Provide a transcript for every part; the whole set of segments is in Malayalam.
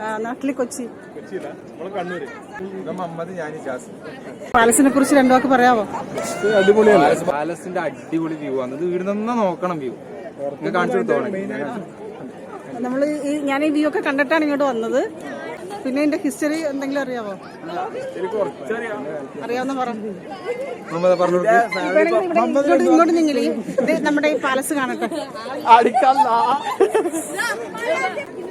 ആ, നാട്ടിൽ കൊച്ചി. പാലസിനെ കുറിച്ച് രണ്ടു വാക്ക് പറയാമോ പാലസ് പാലസിന്റെ അടിപൊളി വ്യൂ ആണ്. ഇത് നോക്കണം വ്യൂ കാണിച്ചു നമ്മൾ ഈ ഞാൻ ഈ വ്യൂ ഒക്കെ കണ്ടിട്ടാണ് ഇങ്ങോട്ട് വന്നത്. പിന്നെ ഇതിന്റെ ഹിസ്റ്ററി എന്തെങ്കിലും അറിയാമോ അറിയാവുന്ന പറഞ്ഞു ഇങ്ങോട്ട് നിങ്ങളി നമ്മുടെ ഈ പാലസ് കാണട്ടെ.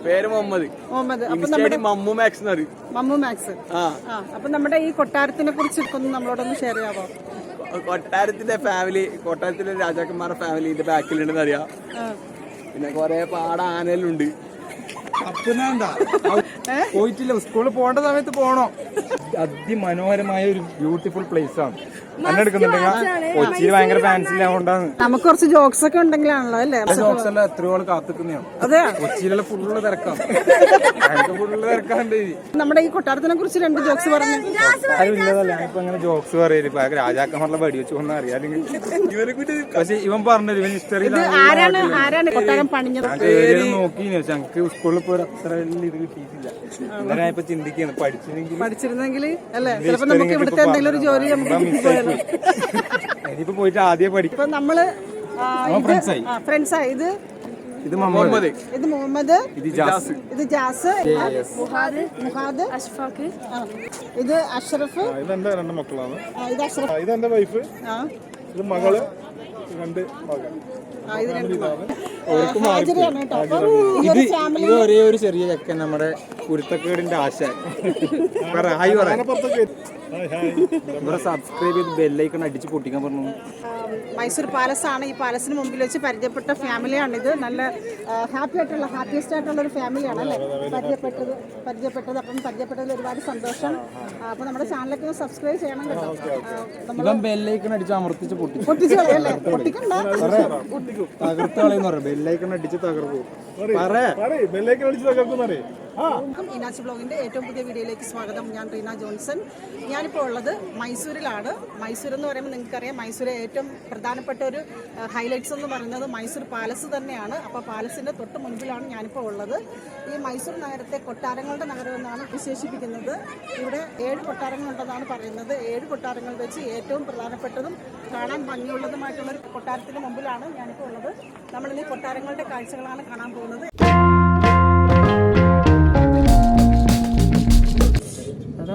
പേര് മുഹമ്മദ്. മുഹമ്മദ്. അപ്പൊ നമ്മുടെ മമ്മു മാക്സ് എന്ന് പറയും. മമ്മു മാക്സ് ആ. അപ്പൊ നമ്മുടെ ഈ കൊട്ടാരത്തിനെ കുറിച്ച് ഒന്ന് നമ്മളോടൊന്ന് ഷെയർ ചെയ്യാമോ കൊട്ടാരത്തിന്റെ ഫാമിലി കൊട്ടാരത്തിലെ രാജാക്കന്മാരുടെ ഫാമിലി ഇതിന്റെ ബാക്കിലുണ്ടെന്ന് അറിയാം. പിന്നെ കൊറേ പാട ആനലുണ്ട് പോയിട്ടില്ല. സ്കൂളിൽ പോകേണ്ട സമയത്ത് പോണോ? അതിമനോഹരമായ ഒരു ബ്യൂട്ടിഫുൾ പ്ലേസ് ആണ്. കൊച്ചിയിൽ ഭയങ്കര നമുക്ക് കുറച്ച് ജോക്സ് ഒക്കെ ഉണ്ടെങ്കിലാണല്ലോ അല്ലേ? ജോക്സ് എല്ലാം എത്രയോളം ആൾ കാത്തിക്കുന്നതാണ്. അതെ കൊച്ചിയിലുള്ള ഫുള്ള് തിരക്കാണ്. നമ്മുടെ ഈ കൊട്ടാരത്തിനെ കുറിച്ച് രണ്ട് ജോക്സ് പറഞ്ഞു. അങ്ങനെ ജോക്സ് പറയൽ. ഇപ്പൊ രാജാക്കന്മാരുടെ വെടി വെച്ച് പക്ഷെ ഇവൻ പറഞ്ഞു ഇവൻ ആരാണ് ആരാണ് കൊട്ടാരം പണിഞ്ഞത്? നോക്കി പക്ഷെ ഞങ്ങക്ക് സ്കൂളിൽ പോയി അത്ര ഇത് കിട്ടിയിട്ടില്ല. ഇപ്പൊ പഠിച്ചിരുന്നെങ്കിൽ അല്ലേ? ചിലപ്പോ നമുക്ക് ഇവിടുത്തെ എന്തെങ്കിലും ഒരു ജോലി നമുക്ക് ഇനിയിപ്പോ പോയിട്ട് ആദ്യം പഠിക്കും. നമ്മൾ ആ, ഇത് ഇത് ഇത് മുഹമ്മദ്. ഇത് മുഹമ്മദ്. ഇത് ജാസ്. ഇത് ജാസ്. മുഹാദ്. മുഹാദ്. അഷ്ഫാഖ്. ഇത് അഷ്റഫ്. ഇതെന്റെ രണ്ട് മക്കളാണ്. ഇത് അഷ്റഫ്. ഇതെന്റെ വൈഫ്. ആ. ഇത് മകൾ. രണ്ട് മകൻ ആ, ഇത് ഇത് ഇത് ഒരേ ഒരു ചെറിയ ചെക്കൻ നമ്മുടെ കുരുത്തക്കേടിന്റെ ആശ. പറ ഹായ് പറ. ഇവിടെ സബ്സ്ക്രൈബ് ചെയ്ത് ബെല്ലൈക്കൺ അടിച്ച് പൊട്ടിക്കാൻ പറഞ്ഞു. മൈസൂർ പാലസ് ആണ് ഈ പാലസിന് മുമ്പിൽ വെച്ച് പരിചയപ്പെട്ട ഫാമിലിയാണ് ഇത് നല്ല ഹാപ്പി ആയിട്ടുള്ള ഹാപ്പിയസ്റ്റ് ആയിട്ടുള്ള ഒരു ഫാമിലിയാണ് അല്ലേ? പരിചയപ്പെട്ടത് പരിചയപ്പെട്ടത് അപ്പം പരിചയപ്പെട്ടതിൽ ഒരുപാട് സന്തോഷം. അപ്പൊ നമ്മുടെ ചാനലൊക്കെ ഒന്ന് സബ്സ്ക്രൈബ് ചെയ്യണം കേട്ടോ. ബെല്ലൈക്കൺ അടിച്ച് അമർത്തിച്ച് പൊട്ടി പൊട്ടിച്ച് കളയല്ലേ? പൊട്ടിക്കണ്ട. തകർത്ത് കളയെന്ന് പറയാം ബെല്ലൈക്കൺ അടിച്ച് തകർക്കും പറ. പറയ് ബെല്ലേക്ക് ഇനാച്ച് ബ്ലോഗിന്റെ ഏറ്റവും പുതിയ വീഡിയോയിലേക്ക് സ്വാഗതം. ഞാൻ റീന ജോൺസൺ. ഞാനിപ്പോൾ ഉള്ളത് മൈസൂരിലാണ്. മൈസൂർ എന്ന് പറയുമ്പോൾ നിങ്ങൾക്കറിയാം മൈസൂരെ ഏറ്റവും പ്രധാനപ്പെട്ട ഒരു ഹൈലൈറ്റ്സ് എന്ന് പറയുന്നത് മൈസൂർ പാലസ് തന്നെയാണ്. അപ്പോൾ പാലസിന്റെ തൊട്ട് മുൻപിലാണ് ഞാനിപ്പോൾ ഉള്ളത്. ഈ മൈസൂർ നഗരത്തെ കൊട്ടാരങ്ങളുടെ നഗരം എന്നാണ് വിശേഷിപ്പിക്കുന്നത്. ഇവിടെ ഏഴ് കൊട്ടാരങ്ങളുണ്ടെന്നാണ് പറയുന്നത്. ഏഴ് കൊട്ടാരങ്ങൾ വെച്ച് ഏറ്റവും പ്രധാനപ്പെട്ടതും കാണാൻ ഭംഗിയുള്ളതുമായിട്ടുള്ള ഒരു കൊട്ടാരത്തിന് മുമ്പിലാണ് ഞാനിപ്പോൾ ഉള്ളത്. നമ്മളിനി കൊട്ടാരങ്ങളുടെ കാഴ്ചകളാണ് കാണാൻ പോകുന്നത്.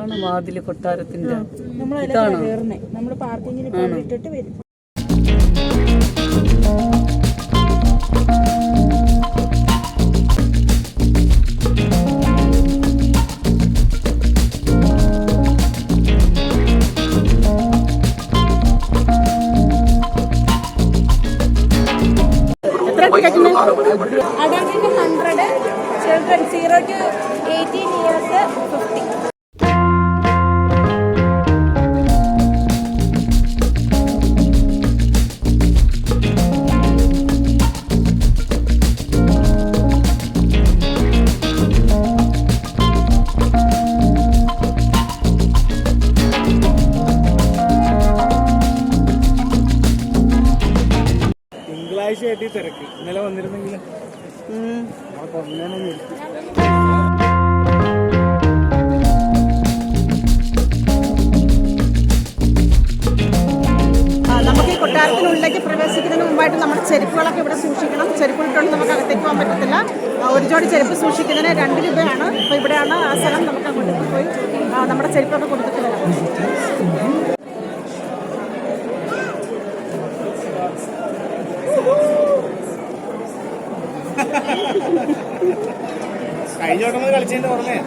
അതാണ് വാതിൽ കൊട്ടാരത്തിന്റെ ഇതാണ്. നമ്മൾ നമ്മൾ പാർക്കിങ്ങിൽ ഇട്ടിട്ട് വരും. വന്നിരുന്നെങ്കിൽ നമുക്ക് ഈ കൊട്ടാരത്തിനുള്ളിലേക്ക് പ്രവേശിക്കുന്നതിന് മുമ്പായിട്ട് നമ്മൾ ചെരുപ്പുകളൊക്കെ ഇവിടെ സൂക്ഷിക്കണം. ചെരുപ്പ് ഇട്ടുകൊണ്ട് നമുക്ക് അകത്തേക്ക് പോകാൻ പറ്റത്തില്ല. ഒരു ജോഡി ചെരുപ്പ് സൂക്ഷിക്കുന്നതിന് രണ്ട് രൂപയാണ്. അപ്പോൾ ഇവിടെയാണ് ആ സ്ഥലം നമുക്ക് അങ്ങോട്ട് പോയി നമ്മുടെ ചെരുപ്പൊക്കെ കൊടുത്തിട്ട് വരാം കഴിഞ്ഞ വട്ടം മുതൽ കളിച്ചതിന്റെ പറഞ്ഞേ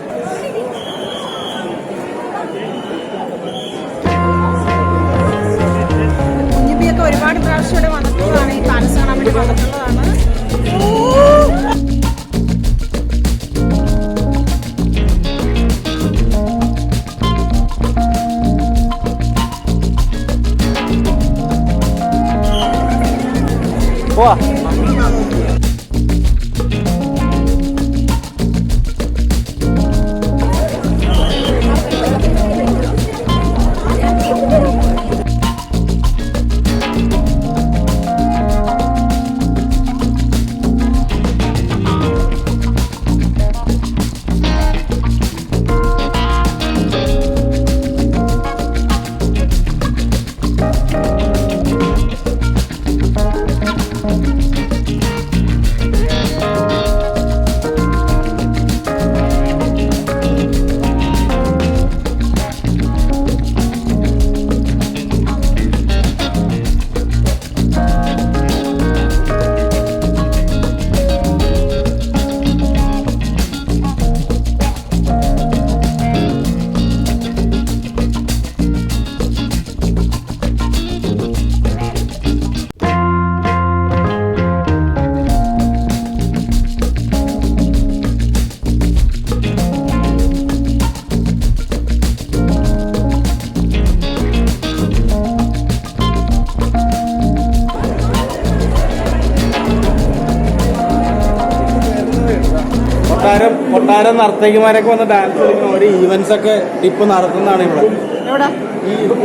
നർത്തകിമാരൊക്കെ വന്ന് ഡാൻസ് കളിക്കുന്ന ഓരോ ഈവന്റ്സ് ഒക്കെ ഇപ്പൊ നടത്തുന്നതാണ് ഇവിടെ.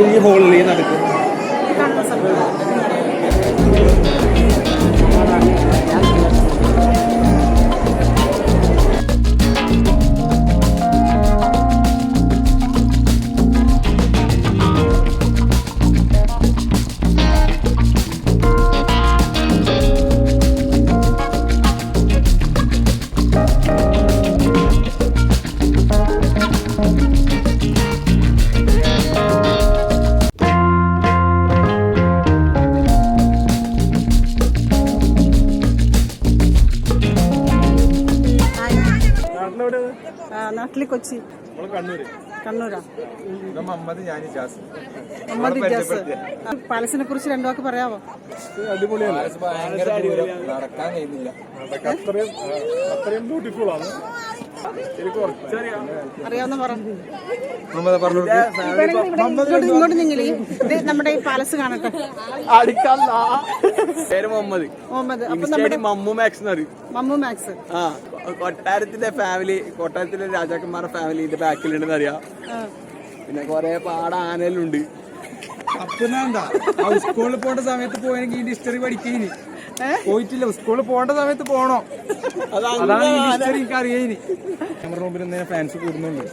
ഈ ഹോളിൽ ഈ ആ, നാട്ടിൽ കൊച്ചി. കണ്ണൂരാ. മുഹമ്മദ് ഇജാസ് പാലസിനെ കുറിച്ച് രണ്ടു വാക്ക് പറയാമോ അടിപൊളിയാണ് അടിപൊളിയല്ലേ? നടക്കാൻ കഴിയുന്നില്ല. അത്രയും ബ്യൂട്ടിഫുൾ ആണ്. അറിയാവുന്ന പറഞ്ഞു ഇങ്ങോട്ട് നിങ്ങളി ഇത് നമ്മുടെ ഈ പാലസ് കാണട്ടെ. പേര് മുഹമ്മദ്. മുഹമ്മദ്. അപ്പൊ നമ്മുടെ മമ്മു മാക്സ് മമ്മു മാക്സ്. ആ കൊട്ടാരത്തിന്റെ ഫാമിലി കൊട്ടാരത്തിലെ രാജാക്കന്മാരുടെ ഫാമിലിന്റെ ബാക്കിലുണ്ടെന്ന് അറിയാം. പിന്നെ കൊറേ പാട ആനലുണ്ട് അപ്പൊ സ്കൂളിൽ പോകേണ്ട സമയത്ത് പോയെങ്കിൽ ഈ ഹിസ്റ്ററി പഠിക്കേനി പോയിട്ടില്ല. സ്കൂളിൽ പോകേണ്ട സമയത്ത് പോണോ? അതാണ് എനിക്ക് അറിയാനി ക്യാമറ മുമ്പിൽ ഇന്ന് ഫാൻസ് കൂടുന്നുണ്ട്.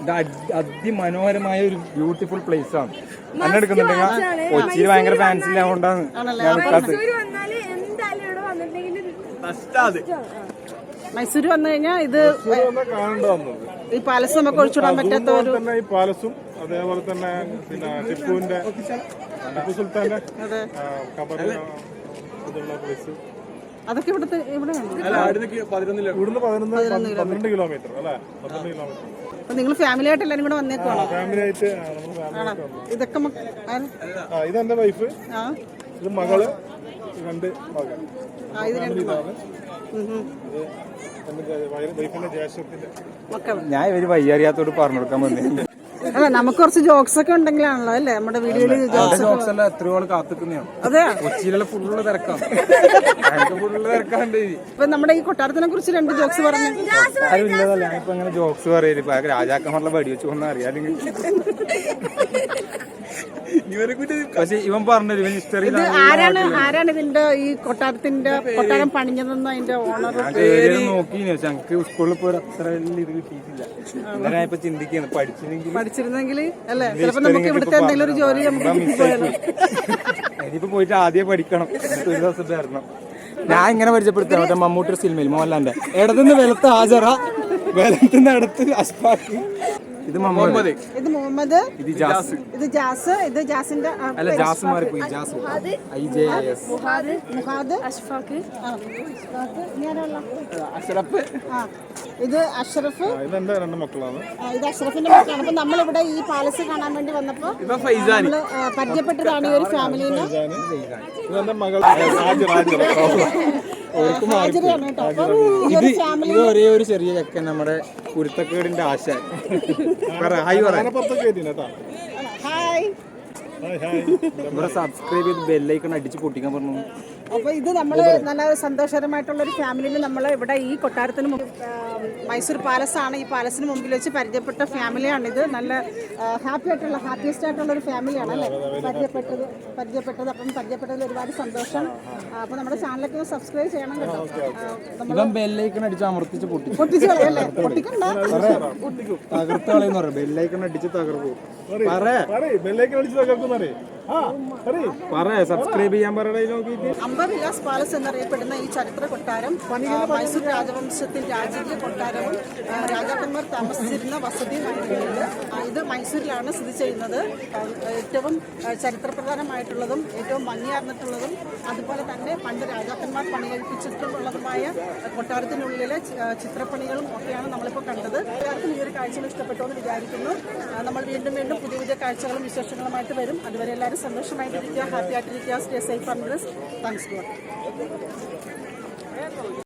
ഇത് അതി- അതിമനോഹരമായ ഒരു ബ്യൂട്ടിഫുൾ പ്ലേസ് ആണ്. അങ്ങനെ എടുക്കുന്നുണ്ടെങ്കിൽ കൊച്ചിയിൽ ഭയങ്കര ഫാൻസ് ഇല്ലാകൊണ്ടാണ് ഞാൻ നിൽക്കാത്തത് മൈസൂർ വന്നു കഴിഞ്ഞാൽ ഇത് ഈ പാലസ് നമുക്ക് ഒഴിച്ചുവിടാൻ പറ്റാത്ത ഒരു ഈ പാലസും അതേപോലെ തന്നെ പിന്നെ ടിപ്പുവിന്റെ ടിപ്പു സുൽത്താന്റെ അതൊക്കെ ഇവിടുത്തെ ഇവിടെ അല്ല അവിടുന്ന് ഇവിടുന്ന് പതിനൊന്ന് പന്ത്രണ്ട് കിലോമീറ്റർ അല്ലേ? പന്ത്രണ്ട് കിലോമീറ്റർ അപ്പൊ നിങ്ങൾ ഫാമിലി ആയിട്ട് എല്ലാരും കൂടെ വന്നേക്കുവാണോ? ഫാമിലി ആയിട്ട്. ഇതൊക്കെ? ആ ഇതെന്റെ വൈഫ് ആ. ഇത് മകൾ രണ്ട് മകൻ ഇത്. ഇത് എന്റെ ഞാൻ ഇവർ വയ്യറിയാത്തോട് പറഞ്ഞു കൊടുക്കാൻ വന്നിട്ടുണ്ട് അല്ല നമുക്ക് കുറച്ച് ജോക്സ് ഒക്കെ ഉണ്ടെങ്കിലാണല്ലോ അല്ലേ? നമ്മുടെ വീഡിയോയിൽ ജോക്സ് ജോക്സ് എല്ലാം എത്രയോ ആൾ കാത്തുക്കുന്നതാണ്. അതെ കൊച്ചിയിലുള്ള ഫുള്ള് തിരക്കാം ഫുള്ള് തിരക്കാണ്ട് ഇപ്പൊ നമ്മുടെ ഈ കൊട്ടാരത്തിനെ കുറിച്ച് രണ്ട് ജോക്സ് പറഞ്ഞു. ആരും ഇല്ലതല്ല ഞാനിപ്പോ അങ്ങനെ ജോക്സ് പറയൽ. ഇപ്പൊ രാജാക്കന്മാരുടെ വെടി വെച്ച് കൊന്ന അറിയാമെങ്കിൽ ഇവരെ കൂട്ടി പക്ഷെ ഇവൻ പറഞ്ഞു ഇവൻ ഹിസ്റ്ററി ഇത് ആരാണ് ആരാണ് ഇതിന്റെ ഈ കൊട്ടാരത്തിന്റെ കൊട്ടാരം പണിഞ്ഞതെന്ന് അതിന്റെ ഓണർ പക്ഷെ ഞങ്ങക്ക് സ്കൂളിൽ പോയി അത്ര വലിയ ഇത് കിട്ടിയിട്ടില്ല. അങ്ങനെ ഇപ്പൊ ചിന്തിക്കുന്നു പഠിച്ചില്ലെങ്കിൽ പഠിച്ചിരുന്നെങ്കിൽ അല്ലേ? ചിലപ്പോ നമുക്ക് ഇവിടുത്തെ എന്തെങ്കിലും ഒരു ജോലി നമുക്ക് ഇനിയിപ്പോ പോയിട്ട് ആദ്യം പഠിക്കണം. ഒരു ദിവസം ഞാൻ ഇങ്ങനെ പരിചയപ്പെടുത്താം മമ്മൂട്ടിയുടെ മമ്മൂട്ടി സിനിമയിൽ മോഹൻലാലിന്റെ. ഇടതുനിന്ന് വെളുത്ത ഹാജറ വെളുത്തുനിന്ന് അടുത്ത് അഷ്ഫാഖ് ഇത് മുഹമ്മദ്. ഇത് മുഹമ്മദ്. ഇത് ജാസ്. ഇത് ജാസ്. ഇത് ജാസിന്റെ അല്ല ജാസ് മാറിപ്പോയി Jas. I J S. Muhad. Muhad. Ashfaq Ashraf. ഇത് അഷ്റഫ്. ഇതെന്റെ രണ്ട് മക്കളാണ്? ഇത് അഷ്റഫിന്റെ മക്കളാണ്. അപ്പൊ നമ്മളിവിടെ ഈ പാലസ് കാണാൻ വേണ്ടി വന്നപ്പോ നമ്മൾ പരിചയപ്പെട്ടതാണ് ഈ ഒരു ഇതെന്റെ മകൾ ഇത് ഒരു ഒരേ ചെറിയ ചെക്കൻ നമ്മുടെ കുരുത്തക്കേടിന്റെ ആശ. ഹായ് ഹായ് ഇവിടെ സബ്സ്ക്രൈബ് ചെയ്ത് ബെല്ലൈക്കൺ അടിച്ച് പൊട്ടിക്കാൻ പറഞ്ഞു. അപ്പൊ ഇത് നമ്മൾ നല്ല സന്തോഷകരമായിട്ടുള്ള ഒരു ഫാമിലിയിൽ നമ്മൾ ഇവിടെ ഈ കൊട്ടാരത്തിന് മൈസൂർ പാലസ് ആണ്. ഈ പാലസിന് മുമ്പിൽ വെച്ച് പരിചയപ്പെട്ട ഫാമിലിയാണ് ഇത്. നല്ല ഹാപ്പി ആയിട്ടുള്ള ഹാപ്പിയസ്റ്റ് ആയിട്ടുള്ള ഒരു ഫാമിലിയാണ് അല്ലേ? പരിചയപ്പെട്ടത് പരിചയപ്പെട്ടത്. അപ്പം പരിചയപ്പെട്ടതിൽ ഒരുപാട് സന്തോഷം. അപ്പോൾ അപ്പൊ നമ്മുടെ ചാനലൊക്കെ സബ്സ്ക്രൈബ് ചെയ്യണം കേട്ടോ. അടിച്ച് അമർത്തിച്ച് പൊട്ടിച്ചു കളയല്ലേ പൊട്ടിക്കണ്ട. തകർത്ത് കളയെന്ന് പറയാം. ബെല്ലൈക്കൺ അടിച്ച് തകർക്കും. പറയ് പറയ്. പറ സബ്സ്ക്രൈബ് ചെയ്യാൻ പറയണ നോക്കിയിട്ട്. അംബർ വിലാസ് പാലസ് എന്നറിയപ്പെടുന്ന ഈ ചരിത്ര കൊട്ടാരം മൈസൂർ രാജവംശത്തിൽ രാജകീയ കൊട്ടാരവും രാജാക്കന്മാർ താമസിച്ചിരുന്ന വസതിയുമായിട്ടുള്ളത് ഇത് മൈസൂരിലാണ് സ്ഥിതി ചെയ്യുന്നത്. ഏറ്റവും ചരിത്രപ്രധാനമായിട്ടുള്ളതും ഏറ്റവും ഭംഗിയാർന്നിട്ടുള്ളതും അതുപോലെ തന്നെ പണ്ട് രാജാക്കന്മാർ പണികഴിപ്പിച്ചിട്ടുള്ളതുമായ കൊട്ടാരത്തിനുള്ളിലെ ചിത്രപ്പണികളും ഒക്കെയാണ് നമ്മളിപ്പോൾ കണ്ടത്. എല്ലാവർക്കും ഈ ഒരു കാഴ്ചകൾ ഇഷ്ടപ്പെട്ടു എന്ന് വിചാരിക്കുന്നു നമ്മൾ വീണ്ടും വീണ്ടും പുതിയ പുതിയ കാഴ്ചകളും വിശേഷങ്ങളുമായിട്ട് വരും. അതുവരെ എല്ലാവരും സന്തോഷമായിട്ടിരിക്കുക ഹാപ്പി ആയിട്ടിരിക്കുക stay safe and thanks god.